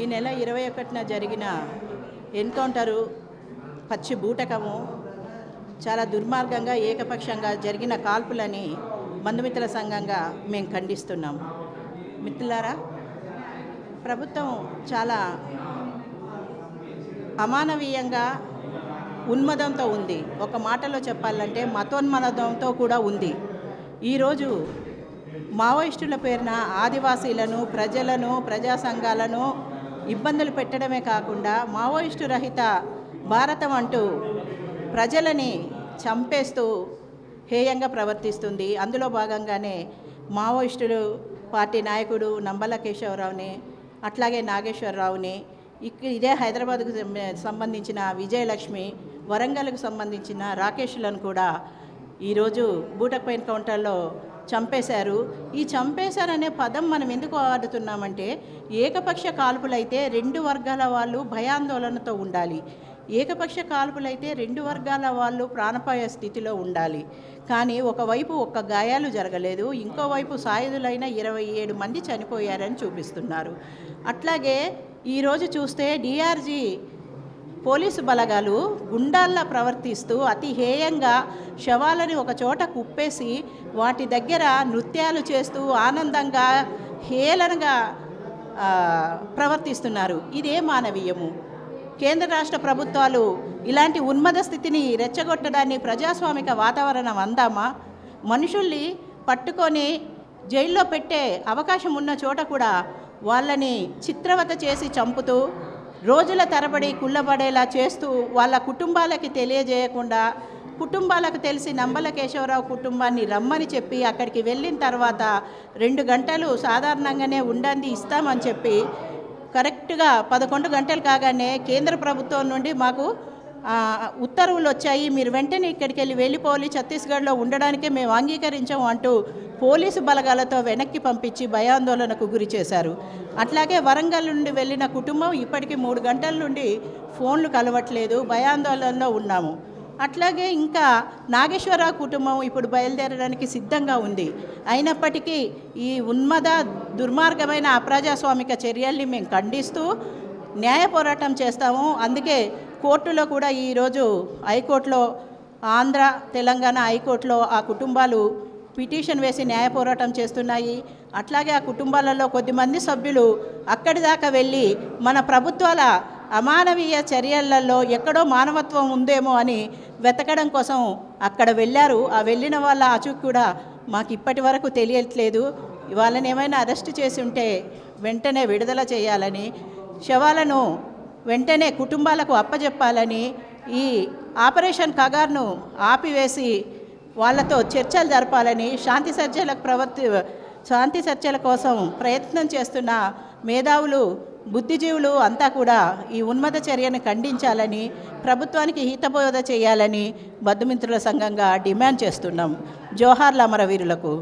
ఈ నెల ఇరవై ఒకటిన జరిగిన ఎన్కౌంటరు పచ్చి బూటకము చాలా దుర్మార్గంగా ఏకపక్షంగా జరిగిన కాల్పులని బంధుమిత్రుల సంఘంగా మేము ఖండిస్తున్నాం. మిత్రులారా ప్రభుత్వం చాలా అమానవీయంగా ఉన్మదంతో ఉంది. ఒక మాటలో చెప్పాలంటే మతోన్మదంతో కూడా ఉంది. ఈరోజు మావోయిస్టుల పేరున ఆదివాసీలను ప్రజలను ప్రజా సంఘాలను ఇబ్బందులు పెట్టడమే కాకుండా మావోయిస్టు రహిత భారతం అంటూ ప్రజలని చంపేస్తూ హేయంగా ప్రవర్తిస్తుంది. అందులో భాగంగానే మావోయిస్టులు పార్టీ నాయకుడు నంబల కేశవరావుని అట్లాగే నాగేశ్వరరావుని ఇక్ ఇదే హైదరాబాద్కు సంబంధించిన విజయలక్ష్మి వరంగల్కు సంబంధించిన రాకేష్లను కూడా ఈరోజు బూటక్ పైన కౌంటర్లో చంపేశారు. ఈ చంపేశారనే పదం మనం ఎందుకు వాడుతున్నామంటే ఏకపక్ష కాల్పులైతే రెండు వర్గాల వాళ్ళు భయాందోళనతో ఉండాలి. ఏకపక్ష కాల్పులైతే రెండు వర్గాల వాళ్ళు ప్రాణపాయ స్థితిలో ఉండాలి. కానీ ఒకవైపు ఒక్క గాయాలు జరగలేదు ఇంకోవైపు సాయుధులైన ఇరవై ఏడు మంది చనిపోయారని చూపిస్తున్నారు. అట్లాగే ఈరోజు చూస్తే డిఆర్జీ పోలీసు బలగాలు గుండాల్లా ప్రవర్తిస్తూ అతి హేయంగా శవాలని ఒక చోట కుప్పేసి వాటి దగ్గర నృత్యాలు చేస్తూ ఆనందంగా హేళనగా ప్రవర్తిస్తున్నారు. ఇదే మానవీయము. కేంద్ర రాష్ట్ర ప్రభుత్వాలు ఇలాంటి ఉన్మద స్థితిని రెచ్చగొట్టడాన్ని ప్రజాస్వామిక వాతావరణం అందామా? మనుషుల్ని పట్టుకొని జైల్లో పెట్టే అవకాశం ఉన్న చోట కూడా వాళ్ళని చిత్రవత చేసి చంపుతూ రోజుల తరబడి కుళ్ళబడేలా చేస్తూ వాళ్ళ కుటుంబాలకి తెలియజేయకుండా కుటుంబాలకు తెలిసి నంబల కేశవరావు కుటుంబాన్ని రమ్మని చెప్పి అక్కడికి వెళ్ళిన తర్వాత రెండు గంటలు సాధారణంగానే ఉండండి ఇస్తామని చెప్పి కరెక్ట్గా పదకొండు గంటలు కాగానే కేంద్ర ప్రభుత్వం నుండి మాకు ఉత్తర్వులు వచ్చాయి. మీరు వెంటనే ఇక్కడికి వెళ్ళి వెళ్ళిపోవాలి. ఛత్తీస్గఢ్లో ఉండడానికే మేము అంగీకరించాము అంటూ పోలీసు బలగాలతో వెనక్కి పంపించి భయాందోళనకు గురి చేశారు. అట్లాగే వరంగల్ నుండి వెళ్ళిన కుటుంబం ఇప్పటికీ మూడు గంటల నుండి ఫోన్లు కలవట్లేదు. భయాందోళనలో ఉన్నాము. అట్లాగే ఇంకా నాగేశ్వరరావు కుటుంబం ఇప్పుడు బయలుదేరడానికి సిద్ధంగా ఉంది. అయినప్పటికీ ఈ ఉన్మద దుర్మార్గమైన అప్రజాస్వామిక చర్యల్ని మేము ఖండిస్తూ న్యాయ పోరాటం చేస్తాము. అందుకే కోర్టులో కూడా ఈరోజు హైకోర్టులో ఆంధ్ర తెలంగాణ హైకోర్టులో ఆ కుటుంబాలు పిటిషన్ వేసి న్యాయ పోరాటం చేస్తున్నాయి. అట్లాగే ఆ కుటుంబాలలో కొద్దిమంది సభ్యులు అక్కడి దాకా వెళ్ళి మన ప్రభుత్వాల అమానవీయ చర్యలలో ఎక్కడో మానవత్వం ఉందేమో అని వెతకడం కోసం అక్కడ వెళ్ళారు. ఆ వెళ్ళిన వాళ్ళ అచుక్ కూడా మాకు ఇప్పటి వరకు తెలియట్లేదు. వాళ్ళని ఏమైనా అరెస్ట్ చేసి ఉంటే వెంటనే విడుదల చేయాలని శవాలను వెంటనే కుటుంబాలకు అప్పజెప్పాలని ఈ ఆపరేషన్ కగార్ను ఆపివేసి వాళ్ళతో చర్చలు జరపాలని శాంతి చర్చలకు ప్రవర్తి శాంతి చర్చల కోసం ప్రయత్నం చేస్తున్న మేధావులు బుద్ధిజీవులు అంతా కూడా ఈ ఉన్మద చర్యను ఖండించాలని ప్రభుత్వానికి హితబోధ చేయాలని బద్దుమిత్రుల సంఘంగా డిమాండ్ చేస్తున్నాం. జోహార్ల అమరవీరులకు.